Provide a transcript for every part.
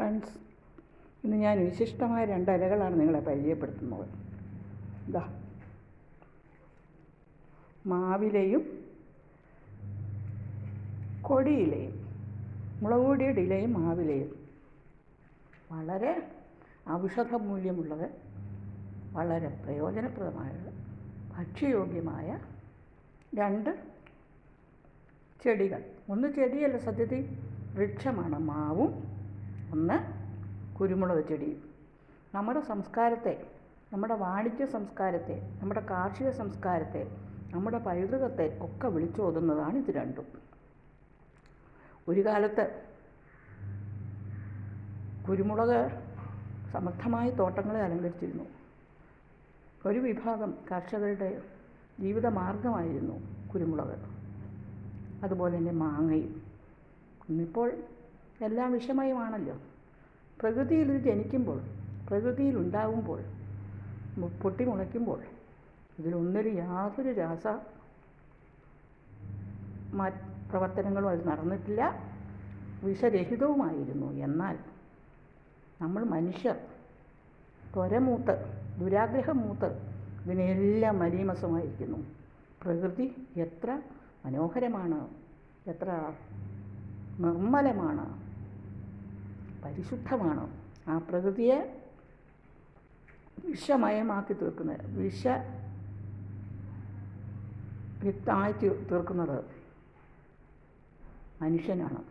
Friends ഇന്ന് ഞാൻ വിശിഷ്ടമായ രണ്ട് ഇലകളാണ് നിങ്ങളെ പരിചയപ്പെടുത്തുന്നത്. ഇതാ മാവിലയും കൊടിയിലയും മുളക് ഇലയും മാവിലയും. വളരെ ഔഷധ മൂല്യമുള്ളത് വളരെ പ്രയോജനപ്രദമായ ഭക്ഷ്യയോഗ്യമായ രണ്ട് ചെടികൾ. ഒന്ന് ചെടിയല്ല സത്യത്തിൽ വൃക്ഷമാണ്. മാവും ഒന്ന് കുരുമുളക് ചെടിയും നമ്മുടെ സംസ്കാരത്തെ നമ്മുടെ വാണിജ്യ സംസ്കാരത്തെ നമ്മുടെ കാർഷിക സംസ്കാരത്തെ നമ്മുടെ പൈതൃകത്തെ ഒക്കെ വിളിച്ചോതുന്നതാണ് ഇത് രണ്ടും. ഒരു കാലത്ത് കുരുമുളക് സമർത്ഥമായി തോട്ടങ്ങളെ അലങ്കരിച്ചിരുന്നു. ഒരു വിഭാഗം കർഷകരുടെ ജീവിത മാർഗമായിരുന്നു കുരുമുളക്. അതുപോലെ തന്നെ മാങ്ങയും. ഇന്നിപ്പോൾ എല്ലാം വിഷമയമാണല്ലോ. പ്രകൃതിയിൽ ഇത് ജനിക്കുമ്പോൾ പ്രകൃതിയിൽ ഉണ്ടാകുമ്പോൾ പൊട്ടി മുളയ്ക്കുമ്പോൾ ഇതിലൊന്നിലും യാതൊരു രാസ മാ പ്രവർത്തനങ്ങളും അത് നടന്നിട്ടില്ല. വിഷരഹിതവുമായിരുന്നു. എന്നാൽ നമ്മൾ മനുഷ്യർ ത്വരമൂത്ത് ദുരാഗ്രഹം മൂത്ത് ഇതിനെല്ലാം മലീമസമായിരിക്കുന്നു പ്രകൃതി എത്ര മനോഹരമാണ് എത്ര നിർമ്മലമാണ്. പരിശുദ്ധമാണ്. ആ പ്രകൃതിയെ വിഷമയമാക്കി തീർക്കുന്നത് വിഷ വ്യക്തമായി തീർക്കുന്നത് മനുഷ്യനാണ്.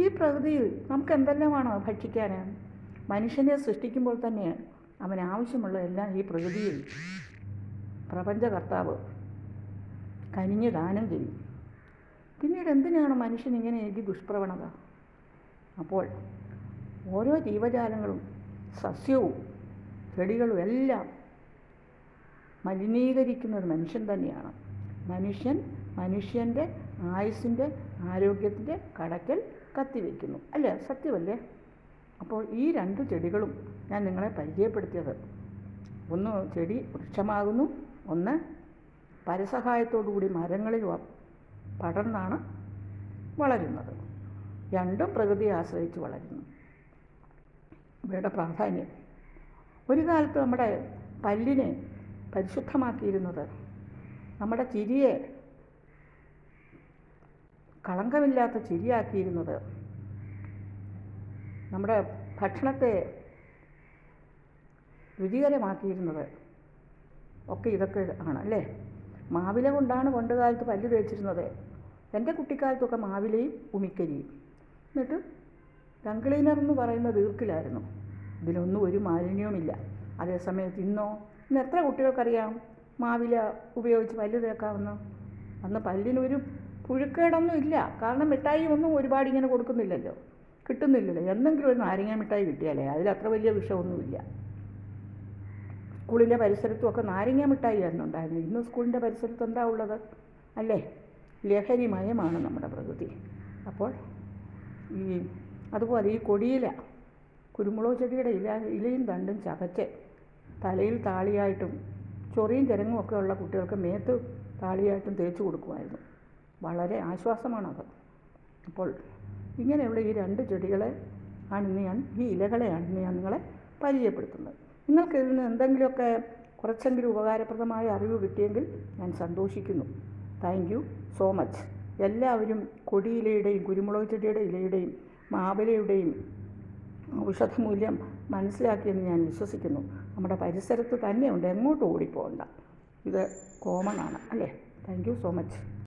ഈ പ്രകൃതിയിൽ നമുക്ക് എന്തെല്ലാമാണ് ഭക്ഷിക്കാൻ? മനുഷ്യനെ സൃഷ്ടിക്കുമ്പോൾ തന്നെ അവന് ആവശ്യമുള്ള എല്ലാം ഈ പ്രകൃതിയിൽ പ്രപഞ്ചകർത്താവ് കനിഞ്ഞ് ദാനം ചെയ്യും. പിന്നീട് എന്തിനാണ് മനുഷ്യൻ ഇങ്ങനെ ഈ ദുഷ്പ്രവണത? അപ്പോൾ ഓരോ ജീവജാലങ്ങളും സസ്യവും ചെടികളും എല്ലാം മലിനീകരിക്കുന്നത് മനുഷ്യൻ തന്നെയാണ്. മനുഷ്യൻ മനുഷ്യന്റെ ആയുസിന്റെ ആരോഗ്യത്തിന്റെ കടക്കൽ കത്തിവെക്കുന്നു. അല്ലേ? സത്യമല്ലേ? അപ്പോൾ ഈ രണ്ട് ചെടികളും ഞാൻ നിങ്ങളെ പരിചയപ്പെടുത്തിയത്. ഒന്ന് ചെടി വൃക്ഷമാകുന്നു ഒന്ന് പരസഹായത്തോടു കൂടി മരങ്ങളിൽ പടർന്നാണ് വളരുന്നത്. രണ്ടും പ്രകൃതിയെ ആശ്രയിച്ച് വളരുന്നു. ഇവയുടെ പ്രാധാന്യം. ഒരു കാലത്ത് നമ്മുടെ പല്ലിനെ പരിശുദ്ധമാക്കിയിരുന്നത് നമ്മുടെ ചിരിയെ കളങ്കമില്ലാത്ത ചിരിയാക്കിയിരുന്നത് നമ്മുടെ ഭക്ഷണത്തെ രുചികരമാക്കിയിരുന്നത് ഒക്കെ ഇതൊക്കെ ആണ് അല്ലേ? മാവില കൊണ്ടാണ് പണ്ട് കാലത്ത് പല്ല് തേച്ചിരുന്നത്. എന്റെ കുട്ടിക്കാലത്തൊക്കെ മാവിലയും ഉമിക്കരിയും. എന്നിട്ട് ടങ് എന്ന് പറയുന്ന ദീർഘിലായിരുന്നു. ഇതിലൊന്നും ഒരു മാലിന്യവുമില്ല. അതേസമയത്ത് ഇന്നോ ഇന്ന് എത്ര കുട്ടികൾക്കറിയാം മാവില ഉപയോഗിച്ച് പല്ല് തേക്കാമെന്ന് അന്ന് പല്ലിനൊരു പുഴുക്കേടൊന്നും ഇല്ല. കാരണം മിഠായി ഒന്നും ഒരുപാട് ഇങ്ങനെ കൊടുക്കുന്നില്ലല്ലോ. കിട്ടുന്നില്ലല്ലോ. എന്തെങ്കിലും ഒരു നാരങ്ങ മിഠായി കിട്ടിയാലേ അതിലത്ര വലിയ വിഷമൊന്നുമില്ല. സ്കൂളിന്റെ പരിസരത്തുമൊക്കെ നാരങ്ങ മിഠായി ആയിരുന്നു ഉണ്ടായിരുന്നത്. ഇന്ന് സ്കൂളിന്റെ പരിസരത്ത് എന്താ ഉള്ളത്? അല്ലേ? ലഹരിമയമാണ് നമ്മുടെ പ്രകൃതി. അപ്പോൾ ഈ അതുപോലെ ഈ കൊടിയില കുരുമുളക് ചെടിയുടെ ഇല ഇലയും തണ്ടും ചതച്ച് തലയിൽ താളിയായിട്ടും ചൊറിയും ചിരങ്ങും ഒക്കെ ഉള്ള കുട്ടികൾക്ക് മേത്ത് താളിയായിട്ടും തേച്ച് കൊടുക്കുമായിരുന്നു. വളരെ ആശ്വാസമാണത്. അപ്പോൾ ഇങ്ങനെയുള്ള ഈ രണ്ട് ചെടികളെ ആണ് ഇന്ന് ഞാൻ ഈ ഇലകളെയാണ് ഇന്ന് ഞാൻ നിങ്ങളെ പരിചയപ്പെടുത്തുന്നത്. നിങ്ങൾക്ക് ഇതിൽ നിന്ന് എന്തെങ്കിലുമൊക്കെ കുറച്ചെങ്കിലും ഉപകാരപ്രദമായ അറിവ് കിട്ടിയെങ്കിൽ ഞാൻ സന്തോഷിക്കുന്നു. Thank you so much. എല്ലാവരും കൊടിയിലയുടെയും കുരുമുളക് ചെടിയുടെ ഇലയുടെയും മാവിലയുടെയും ഔഷധമൂല്യം മനസ്സിലാക്കിയെന്ന് ഞാൻ വിശ്വസിക്കുന്നു. നമ്മുടെ പരിസരത്ത് തന്നെയുണ്ട്. എങ്ങോട്ടും ഓടിപ്പോകണ്ട. ഇത് കോമൺ ആണ് അല്ലേ? Thank you so much